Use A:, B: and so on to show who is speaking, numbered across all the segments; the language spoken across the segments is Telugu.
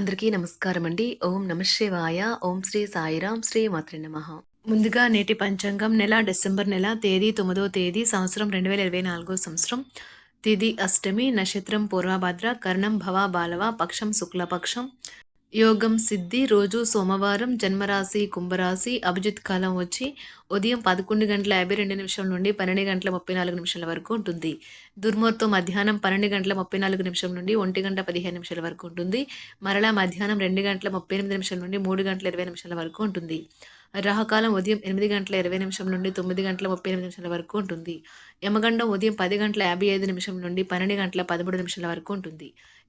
A: అందరికీ నమస్కారం అండి. ఓం నమ శివాయ. ఓం శ్రీ సాయిరాం శ్రీ మాత్రి నమ. ముందుగా నేటి పంచాంగం నెల డిసెంబర్ నెల తేదీ తొమ్మిదో తేదీ సంవత్సరం రెండు వేల ఇరవై నాలుగో సంవత్సరం. తిది అష్టమి నక్షత్రం పూర్వభద్ర కర్ణం భవ బాలవ పక్షం శుక్లపక్షం. యోగం సిద్ధి రోజు సోమవారం జన్మరాశి కుంభరాశి అభిజిత్ కాలం వచ్చి ఉదయం పదకొండు గంటల యాభై రెండు నిమిషం నుండి పన్నెండు గంటల ముప్పై నాలుగు నిమిషాల వరకు ఉంటుంది. దుర్ముహూర్తం మధ్యాహ్నం పన్నెండు గంటల ముప్పై నాలుగు నిమిషం నుండి ఒంటి గంట పదిహేను నిమిషాల వరకు ఉంటుంది. మరలా మధ్యాహ్నం రెండు గంటల ముప్పై ఎనిమిది నిమిషాల నుండి మూడు గంటల ఇరవై నిమిషాల వరకు ఉంటుంది. రాహకాలం ఉదయం ఎనిమిది గంటల ఇరవై నిమిషం నుండి తొమ్మిది గంటల ముప్పై ఎనిమిది నిమిషాల వరకు ఉంటుంది. యమగండం ఉదయం పది గంటల యాభై ఐదు నిమిషం నుండి పన్నెండు గంటల పదమూడు నిమిషాల వరకు ఉంటుంది.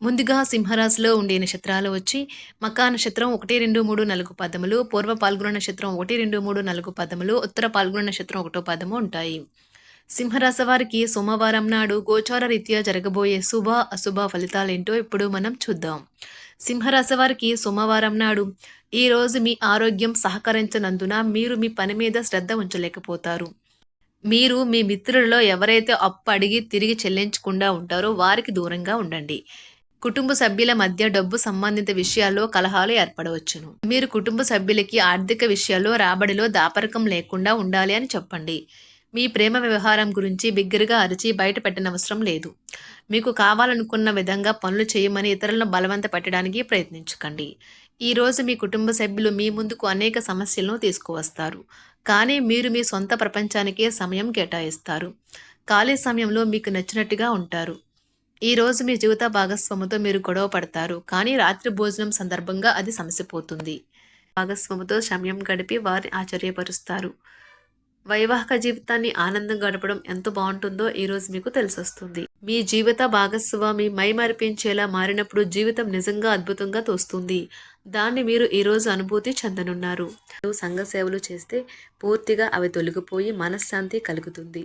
A: ముందుగా సింహరాశిలో ఉండే నక్షత్రాలు వచ్చి మకా నక్షత్రం ఒకటి రెండు మూడు నాలుగు పదములు పూర్వ పాల్గొన నక్షత్రం ఒకటి రెండు మూడు నాలుగు పదములు ఉత్తర పాల్గొన నక్షత్రం ఒకటో పదము ఉంటాయి. సింహరాశి వారికి సోమవారం నాడు గోచార రీత్యా జరగబోయే శుభ అశుభ ఫలితాలేంటో ఇప్పుడు మనం చూద్దాం. సింహరాశి వారికి సోమవారం నాడు ఈరోజు మీ ఆరోగ్యం సహకరించనందున మీరు మీ పని మీద శ్రద్ధ ఉంచలేకపోతారు. మీరు మీ మిత్రులలో ఎవరైతే అప్పు అడిగి తిరిగి చెల్లించకుండా ఉంటారో వారికి దూరంగా ఉండండి. కుటుంబ సభ్యుల మధ్య డబ్బు సంబంధిత విషయాల్లో కలహాలు ఏర్పడవచ్చును. మీరు కుటుంబ సభ్యులకి ఆర్థిక విషయాల్లో రాబడిలో దాపరకం లేకుండా ఉండాలి అని చెప్పండి. మీ ప్రేమ వ్యవహారం గురించి బిగ్గరగా అరిచి బయట పెట్టనవసరం లేదు. మీకు కావాలనుకున్న విధంగా పనులు చేయమని ఇతరులను బలవంత పెట్టడానికి ప్రయత్నించకండి. ఈ రోజు మీ కుటుంబ సభ్యులు మీ ముందుకు అనేక సమస్యలను తీసుకువస్తారు. కానీ మీరు మీ సొంత ప్రపంచానికే సమయం కేటాయిస్తారు. ఖాళీ సమయంలో మీకు నచ్చినట్టుగా ఉంటారు. ఈ రోజు మీ జీవిత భాగస్వామితో మీరు గొడవ పడతారు కానీ రాత్రి భోజనం సందర్భంగా అది సమసిపోతుంది. భాగస్వామితో సమయం గడిపి వారిని ఆశ్చర్యపరుస్తారు. వైవాహిక జీవితాన్ని ఆనందం గడపడం ఎంత బాగుంటుందో ఈ రోజు మీకు తెలిసొస్తుంది. మీ జీవిత భాగస్వామి మైమరిపించేలా మారినప్పుడు జీవితం నిజంగా అద్భుతంగా తోస్తుంది. దాన్ని మీరు ఈ రోజు అనుభూతి చెందనున్నారు. సంఘ సేవలు చేస్తే పూర్తిగా అవి తొలగిపోయి మనశ్శాంతి కలుగుతుంది.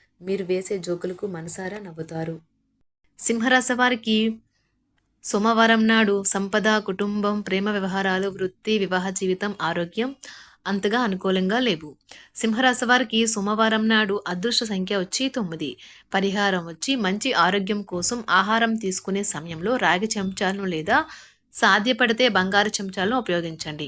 A: మీరు వేసే జోకులకు మనసారా నవ్వుతారు. సింహరాశి వారికి సోమవారం నాడు సంపద కుటుంబం ప్రేమ వ్యవహారాలు వృత్తి వివాహ జీవితం ఆరోగ్యం అంతగా అనుకూలంగా లేవు. సింహరాశి వారికి సోమవారం నాడు అదృష్ట సంఖ్య వచ్చి తొమ్మిది. పరిహారం వచ్చి మంచి ఆరోగ్యం కోసం ఆహారం తీసుకునే సమయంలో రాగి చెంచాలను లేదా సాధ్యపడితే బంగారు చెంచాలను ఉపయోగించండి.